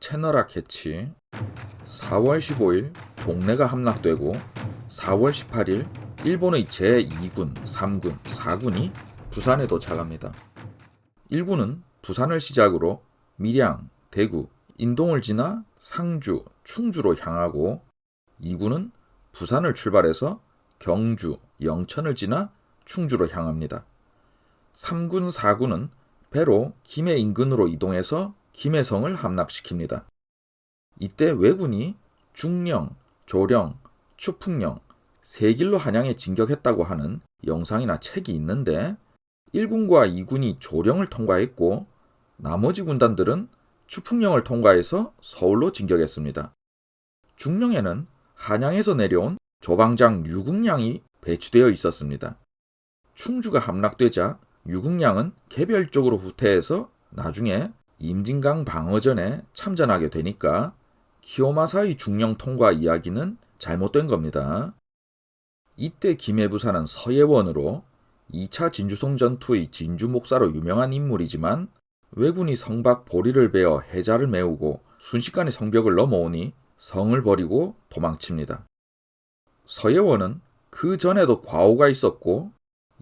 채널아 캐치 4월 15일 동래가 함락되고 4월 18일 일본의 제2군, 3군, 4군이 부산에 도착합니다. 1군은 부산을 시작으로 밀양, 대구, 인동을 지나 상주, 충주로 향하고 2군은 부산을 출발해서 경주, 영천을 지나 충주로 향합니다. 3군, 4군은 배로 김해 인근으로 이동해서 김해성을 함락시킵니다. 이때 왜군이 중령, 조령, 추풍령 세 길로 한양에 진격했다고 하는 영상이나 책이 있는데 1군과 2군이 조령을 통과했고 나머지 군단들은 추풍령을 통과해서 서울로 진격했습니다. 중령에는 한양에서 내려온 조방장 유국량이 배치되어 있었습니다. 충주가 함락되자 유국량은 개별적으로 후퇴해서 나중에 임진강 방어전에 참전하게 되니까 키오마사의 중령 통과 이야기는 잘못된 겁니다. 이때 김해부사는 서예원으로 2차 진주성 전투의 진주 목사로 유명한 인물이지만 왜군이 성박 보리를 베어 해자를 메우고 순식간에 성벽을 넘어오니 성을 버리고 도망칩니다. 서예원은 그 전에도 과오가 있었고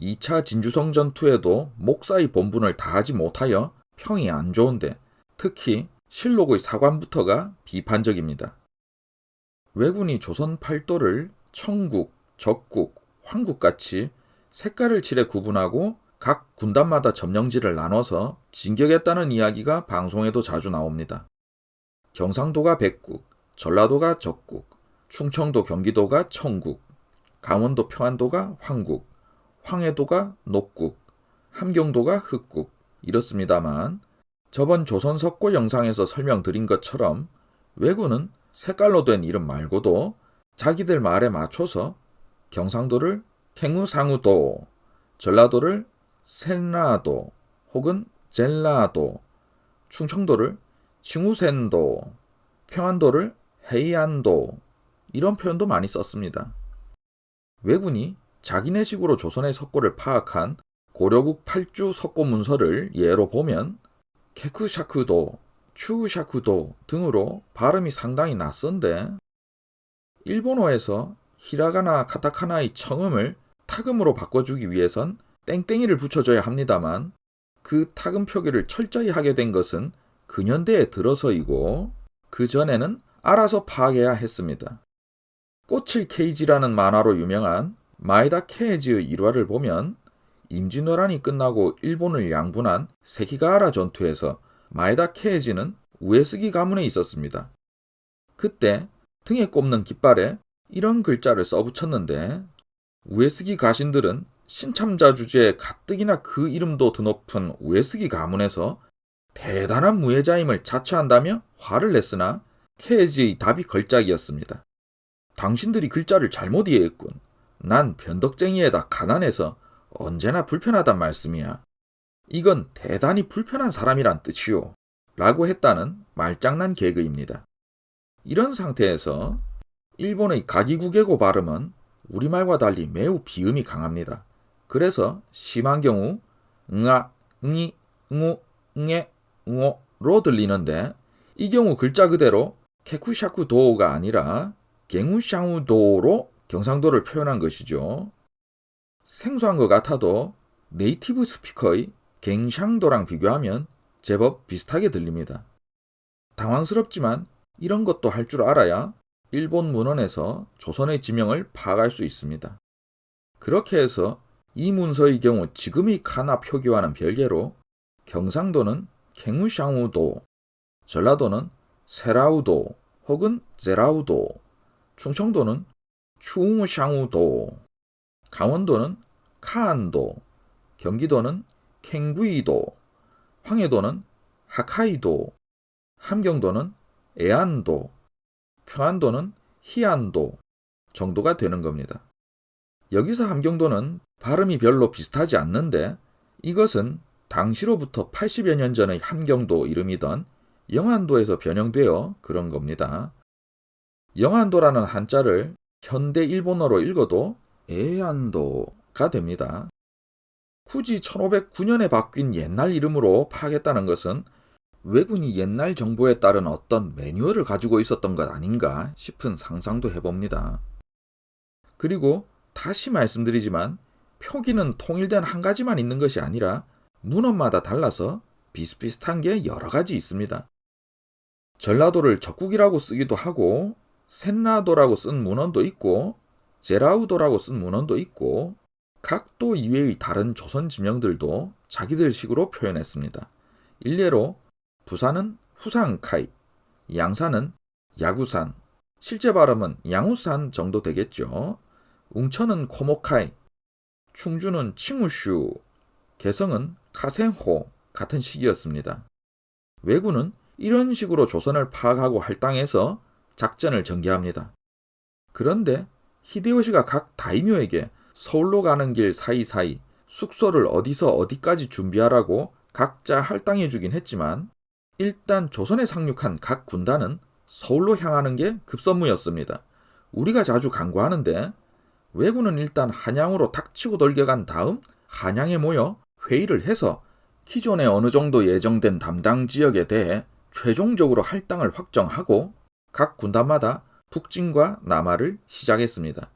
2차 진주성 전투에도 목사의 본분을 다하지 못하여 평이 안 좋은데 특히 실록의 사관부터가 비판적입니다. 왜군이 조선 팔도를 청국, 적국, 황국같이 색깔을 칠해 구분하고 각 군단마다 점령지를 나눠서 진격했다는 이야기가 방송에도 자주 나옵니다. 경상도가 백국, 전라도가 적국, 충청도 경기도가 청국, 강원도 평안도가 황국, 황해도가 녹국, 함경도가 흑국 이렇습니다만 저번 조선 석고 영상에서 설명드린 것처럼 왜군은 색깔로 된 이름 말고도 자기들 말에 맞춰서 경상도를 캥우상우도, 전라도를 센라도 혹은 젤라도, 충청도를 칭우센도, 평안도를 헤이안도 이런 표현도 많이 썼습니다. 왜군이 자기네식으로 조선의 석고를 파악한 고려국 팔주 석고 문서를 예로 보면 케쿠샤쿠도, 추샤쿠도 등으로 발음이 상당히 낯선데 일본어에서 히라가나 카타카나의 청음을 타금으로 바꿔주기 위해선 땡땡이를 붙여줘야 합니다만 그 타금 표기를 철저히 하게 된 것은 근현대에 들어서이고 그 전에는 알아서 파악해야 했습니다. 꽃을 케이지라는 만화로 유명한 마에다 케이지의 일화를 보면 임진왜란이 끝나고 일본을 양분한 세키가하라 전투에서 마에다 케이지는 우에스기 가문에 있었습니다. 그때 등에 꼽는 깃발에 이런 글자를 써붙였는데 우에스기 가신들은 신참자 주제에 가뜩이나 그 이름도 드높은 우에스기 가문에서 대단한 무예자임을 자처한다며 화를 냈으나 케이지의 답이 걸작이었습니다. 당신들이 글자를 잘못 이해했군. 난 변덕쟁이에다 가난해서 언제나 불편하단 말씀이야. 이건 대단히 불편한 사람이란 뜻이오. 라고 했다는 말장난 개그입니다. 이런 상태에서 일본의 가기구개고 발음은 우리말과 달리 매우 비음이 강합니다. 그래서 심한 경우 응아, 응이, 응우, 응에, 응오로 들리는데 이 경우 글자 그대로 케쿠샤쿠 도가 아니라 갱우샹우 도로 경상도를 표현한 것이죠. 생소한 것 같아도 네이티브 스피커의 갱샹도랑 비교하면 제법 비슷하게 들립니다. 당황스럽지만 이런 것도 할 줄 알아야 일본 문헌에서 조선의 지명을 파악할 수 있습니다. 그렇게 해서 이 문서의 경우 지금의 카나 표기와는 별개로 경상도는 갱우샹우도, 전라도는 세라우도 혹은 제라우도, 충청도는 추웅샹우도, 강원도는 카안도, 경기도는 캥구이도, 황해도는 하카이도, 함경도는 애안도, 평안도는 희안도 정도가 되는 겁니다. 여기서 함경도는 발음이 별로 비슷하지 않는데 이것은 당시로부터 80여 년 전의 함경도 이름이던 영안도에서 변형되어 그런 겁니다. 영안도라는 한자를 현대 일본어로 읽어도 애안도 가 됩니다. 굳이 1509년에 바뀐 옛날 이름으로 파악했다는 것은 왜군이 옛날 정보에 따른 어떤 매뉴얼을 가지고 있었던 것 아닌가 싶은 상상도 해봅니다. 그리고 다시 말씀드리지만 표기는 통일된 한 가지만 있는 것이 아니라 문헌마다 달라서 비슷비슷한 게 여러 가지 있습니다. 전라도를 적국이라고 쓰기도 하고 센라도라고 쓴 문헌도 있고 제라우도라고 쓴 문헌도 있고 각도 이외의 다른 조선 지명들도 자기들 식으로 표현했습니다. 일례로 부산은 후산카이, 양산은 야구산, 실제 발음은 양우산 정도 되겠죠. 웅천은 코모카이, 충주는 칭우슈, 개성은 카센호 같은 식이었습니다. 왜군은 이런 식으로 조선을 파악하고 할당해서 작전을 전개합니다. 그런데 히데요시가 각 다이묘에게 서울로 가는 길 사이사이 숙소를 어디서 어디까지 준비하라고 각자 할당해 주긴 했지만 일단 조선에 상륙한 각 군단은 서울로 향하는 게 급선무였습니다. 우리가 자주 간구하는데 왜군은 일단 한양으로 닥치고 돌겨간 다음 한양에 모여 회의를 해서 기존에 어느 정도 예정된 담당 지역에 대해 최종적으로 할당을 확정하고 각 군단마다 북진과 남하를 시작했습니다.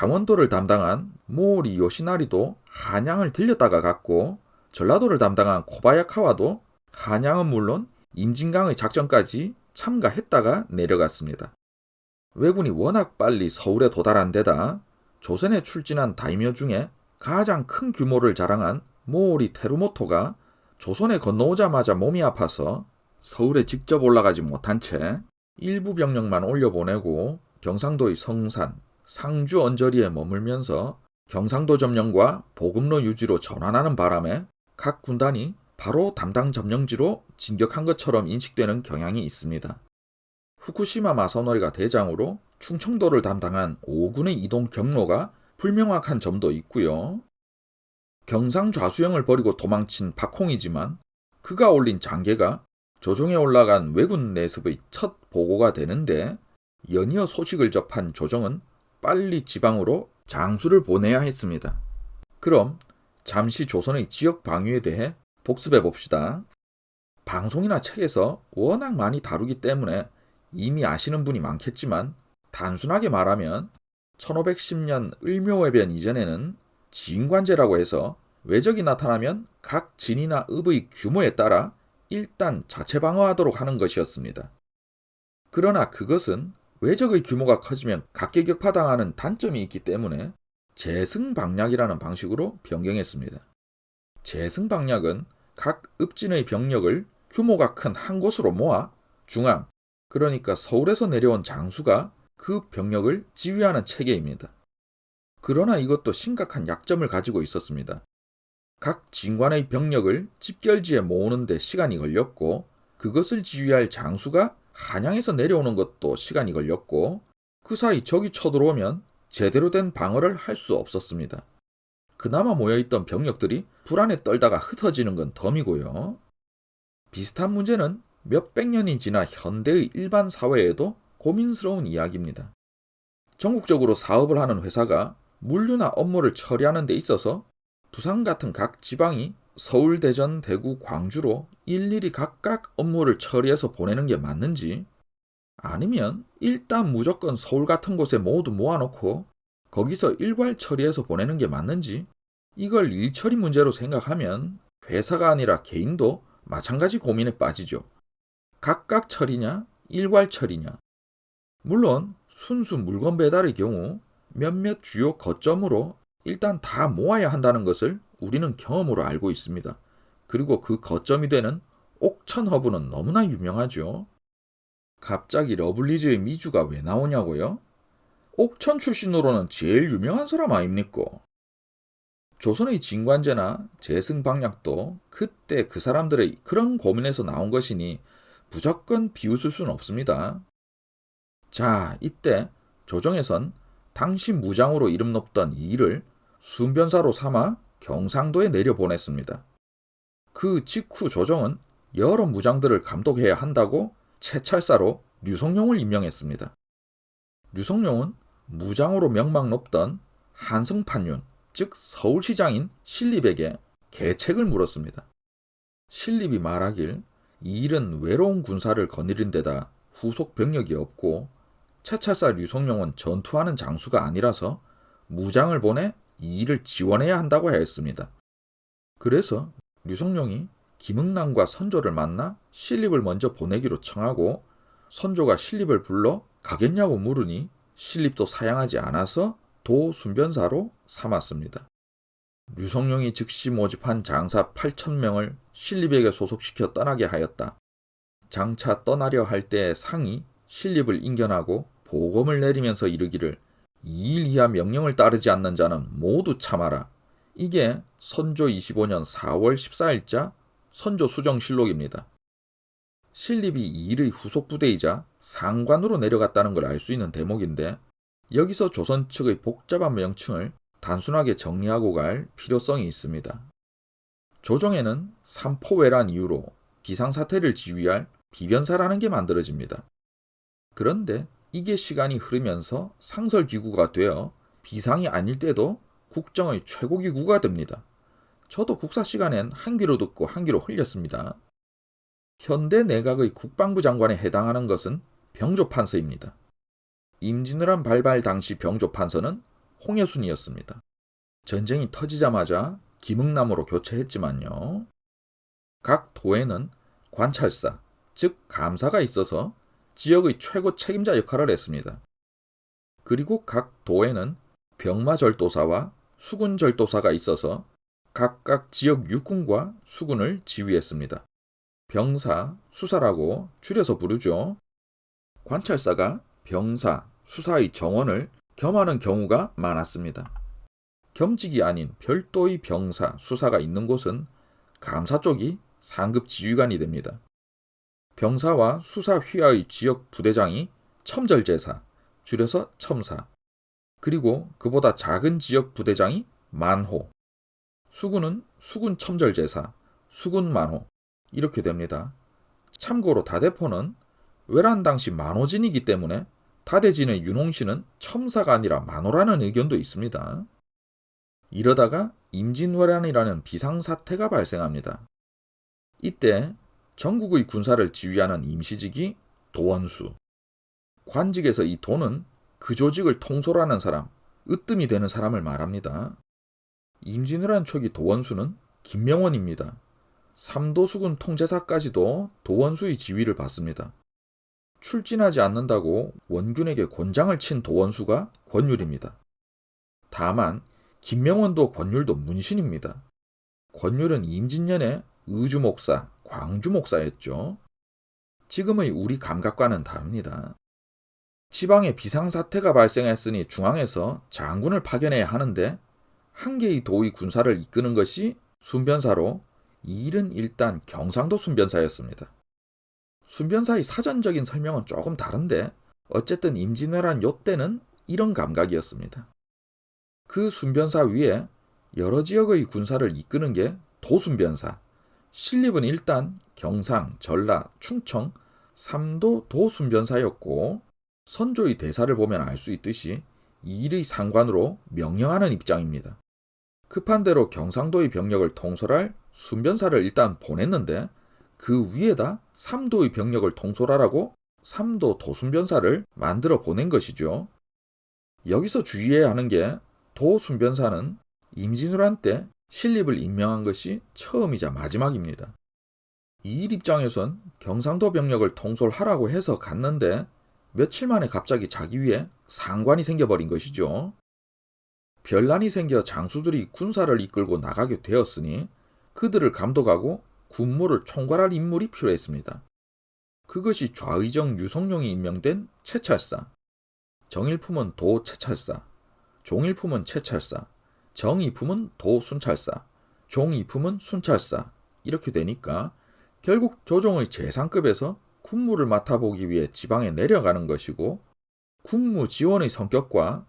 강원도를 담당한 모오리 요시나리도 한양을 들렸다가 갔고 전라도를 담당한 코바야카와도 한양은 물론 임진강의 작전까지 참가했다가 내려갔습니다. 왜군이 워낙 빨리 서울에 도달한 데다 조선에 출진한 다이묘 중에 가장 큰 규모를 자랑한 모오리 테루모토가 조선에 건너오자마자 몸이 아파서 서울에 직접 올라가지 못한 채 일부 병력만 올려보내고 경상도의 성산, 상주 언저리에 머물면서 경상도 점령과 보급로 유지로 전환하는 바람에 각 군단이 바로 담당 점령지로 진격한 것처럼 인식되는 경향이 있습니다. 후쿠시마 마사노리가 대장으로 충청도를 담당한 5군의 이동 경로가 불명확한 점도 있고요. 경상 좌수영을 버리고 도망친 박홍이지만 그가 올린 장계가 조정에 올라간 왜군 내습의 첫 보고가 되는데 연이어 소식을 접한 조정은 빨리 지방으로 장수를 보내야 했습니다. 그럼 잠시 조선의 지역 방위에 대해 복습해 봅시다. 방송이나 책에서 워낙 많이 다루기 때문에 이미 아시는 분이 많겠지만 단순하게 말하면 1510년 을묘외변 이전에는 지인관제라고 해서 외적이 나타나면 각 진이나 읍의 규모에 따라 일단 자체 방어하도록 하는 것이었습니다. 그러나 그것은 외적의 규모가 커지면 각계격파당하는 단점이 있기 때문에 재승 방략이라는 방식으로 변경했습니다. 재승 방략은 각 읍진의 병력을 규모가 큰 한 곳으로 모아 중앙, 그러니까 서울에서 내려온 장수가 그 병력을 지휘하는 체계입니다. 그러나 이것도 심각한 약점을 가지고 있었습니다. 각 진관의 병력을 집결지에 모으는데 시간이 걸렸고 그것을 지휘할 장수가 한양에서 내려오는 것도 시간이 걸렸고 그 사이 적이 쳐들어오면 제대로 된 방어를 할 수 없었습니다. 그나마 모여있던 병력들이 불안에 떨다가 흩어지는 건 덤이고요. 비슷한 문제는 몇백 년이 지나 현대의 일반 사회에도 고민스러운 이야기입니다. 전국적으로 사업을 하는 회사가 물류나 업무를 처리하는 데 있어서 부산 같은 각 지방이 서울, 대전, 대구, 광주로 일일이 각각 업무를 처리해서 보내는 게 맞는지 아니면 일단 무조건 서울 같은 곳에 모두 모아놓고 거기서 일괄 처리해서 보내는 게 맞는지 이걸 일처리 문제로 생각하면 회사가 아니라 개인도 마찬가지 고민에 빠지죠. 각각 처리냐, 일괄 처리냐. 물론 순수 물건 배달의 경우 몇몇 주요 거점으로 일단 다 모아야 한다는 것을 우리는 경험으로 알고 있습니다. 그리고 그 거점이 되는 옥천 허브는 너무나 유명하죠. 갑자기 러블리즈의 미주가 왜 나오냐고요? 옥천 출신으로는 제일 유명한 사람 아닙니까? 조선의 진관제나 재승 방략도 그때 그 사람들의 그런 고민에서 나온 것이니 무조건 비웃을 수는 없습니다. 자, 이때 조정에선 당시 무장으로 이름 높던 이를 순변사로 삼아 경상도에 내려보냈습니다. 그 직후 조정은 여러 무장들을 감독해야 한다고 채찰사로 류성룡을 임명했습니다. 류성룡은 무장으로 명망 높던 한성판윤, 즉 서울시장인 신립에게 계책을 물었습니다. 신립이 말하길 이 일은 외로운 군사를 거느린 데다 후속 병력이 없고 차차사 류성룡은 전투하는 장수가 아니라서 무장을 보내 이 일을 지원해야 한다고 하였습니다. 그래서 류성룡이 김응남과 선조를 만나 신립을 먼저 보내기로 청하고 선조가 신립을 불러 가겠냐고 물으니 신립도 사양하지 않아서 도순변사로 삼았습니다. 류성룡이 즉시 모집한 장사 8천명을 신립에게 소속시켜 떠나게 하였다. 장차 떠나려 할 때의 상이 신립을 인견하고 보검을 내리면서 이르기를 이일 이하 명령을 따르지 않는 자는 모두 참아라. 이게 선조 25년 4월 14일자 선조 수정실록입니다. 신립이 이일의 후속 부대이자 상관으로 내려갔다는 걸 알 수 있는 대목인데 여기서 조선 측의 복잡한 명칭을 단순하게 정리하고 갈 필요성이 있습니다. 조정에는 삼포회란 이유로 비상사태를 지휘할 비변사라는 게 만들어집니다. 그런데 이게 시간이 흐르면서 상설기구가 되어 비상이 아닐 때도 국정의 최고기구가 됩니다. 저도 국사 시간엔 한 귀로 듣고 한 귀로 흘렸습니다. 현대 내각의 국방부 장관에 해당하는 것은 병조판서입니다. 임진왜란 발발 당시 병조판서는 홍여순이었습니다. 전쟁이 터지자마자 김응남으로 교체했지만요. 각 도에는 관찰사, 즉 감사가 있어서 지역의 최고 책임자 역할을 했습니다. 그리고 각 도에는 병마절도사와 수군절도사가 있어서 각각 지역 육군과 수군을 지휘했습니다. 병사, 수사라고 줄여서 부르죠. 관찰사가 병사, 수사의 정원을 겸하는 경우가 많았습니다. 겸직이 아닌 별도의 병사, 수사가 있는 곳은 감사 쪽이 상급 지휘관이 됩니다. 병사와 수사 휘하의 지역 부대장이 첨절제사, 줄여서 첨사, 그리고 그보다 작은 지역 부대장이 만호, 수군은 수군 첨절제사, 수군 만호, 이렇게 됩니다. 참고로 다대포는 외란 당시 만호진이기 때문에 다대진의 윤홍씨는 첨사가 아니라 만호라는 의견도 있습니다. 이러다가 임진왜란이라는 비상사태가 발생합니다. 이때 전국의 군사를 지휘하는 임시직이 도원수. 관직에서 이 도는 그 조직을 통솔하는 사람, 으뜸이 되는 사람을 말합니다. 임진왜란 초기 도원수는 김명원입니다. 삼도수군 통제사까지도 도원수의 지위를 받습니다. 출진하지 않는다고 원균에게 권장을 친 도원수가 권율입니다. 다만 김명원도 권율도 문신입니다. 권율은 임진년의 의주목사, 광주 목사였죠. 지금의 우리 감각과는 다릅니다. 지방에 비상사태가 발생했으니 중앙에서 장군을 파견해야 하는데 한 개의 도의 군사를 이끄는 것이 순변사로 이 일은 일단 경상도 순변사였습니다. 순변사의 사전적인 설명은 조금 다른데 어쨌든 임진왜란 요때는 이런 감각이었습니다. 그 순변사 위에 여러 지역의 군사를 이끄는 게 도순변사. 신립은 일단 경상, 전라, 충청, 삼도 도순변사였고 선조의 대사를 보면 알 수 있듯이 이 일의 상관으로 명령하는 입장입니다. 급한 대로 경상도의 병력을 통솔할 순변사를 일단 보냈는데 그 위에다 삼도의 병력을 통솔하라고 삼도 도순변사를 만들어 보낸 것이죠. 여기서 주의해야 하는 게 도순변사는 임진왜란 때 신립을 임명한 것이 처음이자 마지막입니다. 이일 입장에선 경상도 병력을 통솔하라고 해서 갔는데 며칠 만에 갑자기 자기 위에 상관이 생겨버린 것이죠. 별난이 생겨 장수들이 군사를 이끌고 나가게 되었으니 그들을 감독하고 군무를 총괄할 인물이 필요했습니다. 그것이 좌의정 유성룡이 임명된 채찰사, 정일품은 도채찰사, 종일품은 채찰사, 정이품은 도순찰사, 종이품은 순찰사 이렇게 되니까 결국 조정의 재상급에서 군무를 맡아보기 위해 지방에 내려가는 것이고 군무 지원의 성격과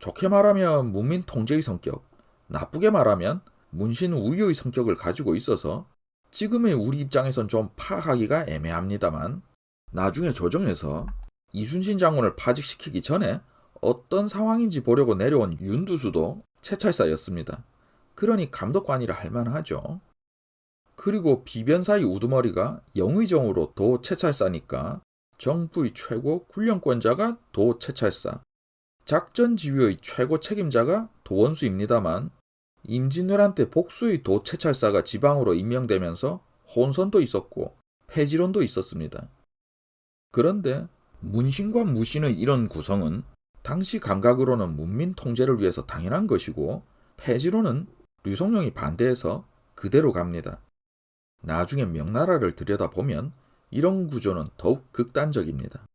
좋게 말하면 문민 통제의 성격, 나쁘게 말하면 문신 우유의 성격을 가지고 있어서 지금의 우리 입장에선 좀 파악하기가 애매합니다만 나중에 조정에서 이순신 장군을 파직시키기 전에 어떤 상황인지 보려고 내려온 윤두수도 채찰사였습니다. 그러니 감독관이라 할 만하죠. 그리고 비변사의 우두머리가 영의정으로 도 채찰사니까 정부의 최고 군령권자가 도 채찰사, 작전 지휘의 최고 책임자가 도원수입니다만 임진왜란 때 복수의 도 채찰사가 지방으로 임명되면서 혼선도 있었고 폐지론도 있었습니다. 그런데 문신과 무신의 이런 구성은 당시 감각으로는 문민 통제를 위해서 당연한 것이고 폐지론은 류성룡이 반대해서 그대로 갑니다. 나중에 명나라를 들여다보면 이런 구조는 더욱 극단적입니다.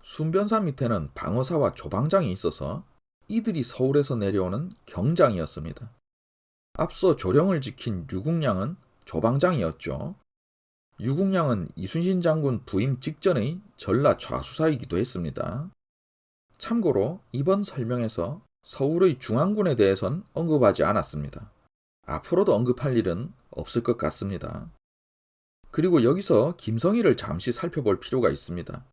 순변사 밑에는 방어사와 조방장이 있어서 이들이 서울에서 내려오는 경장이었습니다. 앞서 조령을 지킨 유국량은 조방장이었죠. 유국량은 이순신 장군 부임 직전의 전라 좌수사이기도 했습니다. 참고로 이번 설명에서 서울의 중앙군에 대해선 언급하지 않았습니다. 앞으로도 언급할 일은 없을 것 같습니다. 그리고 여기서 김성희를 잠시 살펴볼 필요가 있습니다.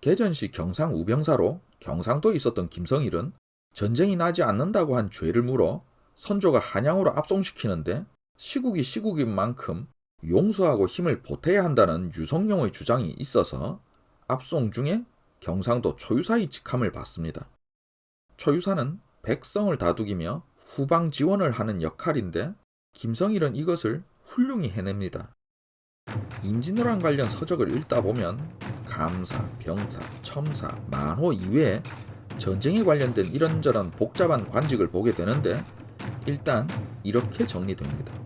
개전시 경상 우병사로 경상도에 있었던 김성일은 전쟁이 나지 않는다고 한 죄를 물어 선조가 한양으로 압송시키는데 시국이 시국인 만큼 용서하고 힘을 보태야 한다는 유성룡의 주장이 있어서 압송 중에 경상도 초유사의 직함을 받습니다. 초유사는 백성을 다독이며 후방 지원을 하는 역할인데 김성일은 이것을 훌륭히 해냅니다. 임진왜란 관련 서적을 읽다 보면 감사, 병사, 첨사, 만호 이외에 전쟁에 관련된 이런저런 복잡한 관직을 보게 되는데 일단 이렇게 정리됩니다.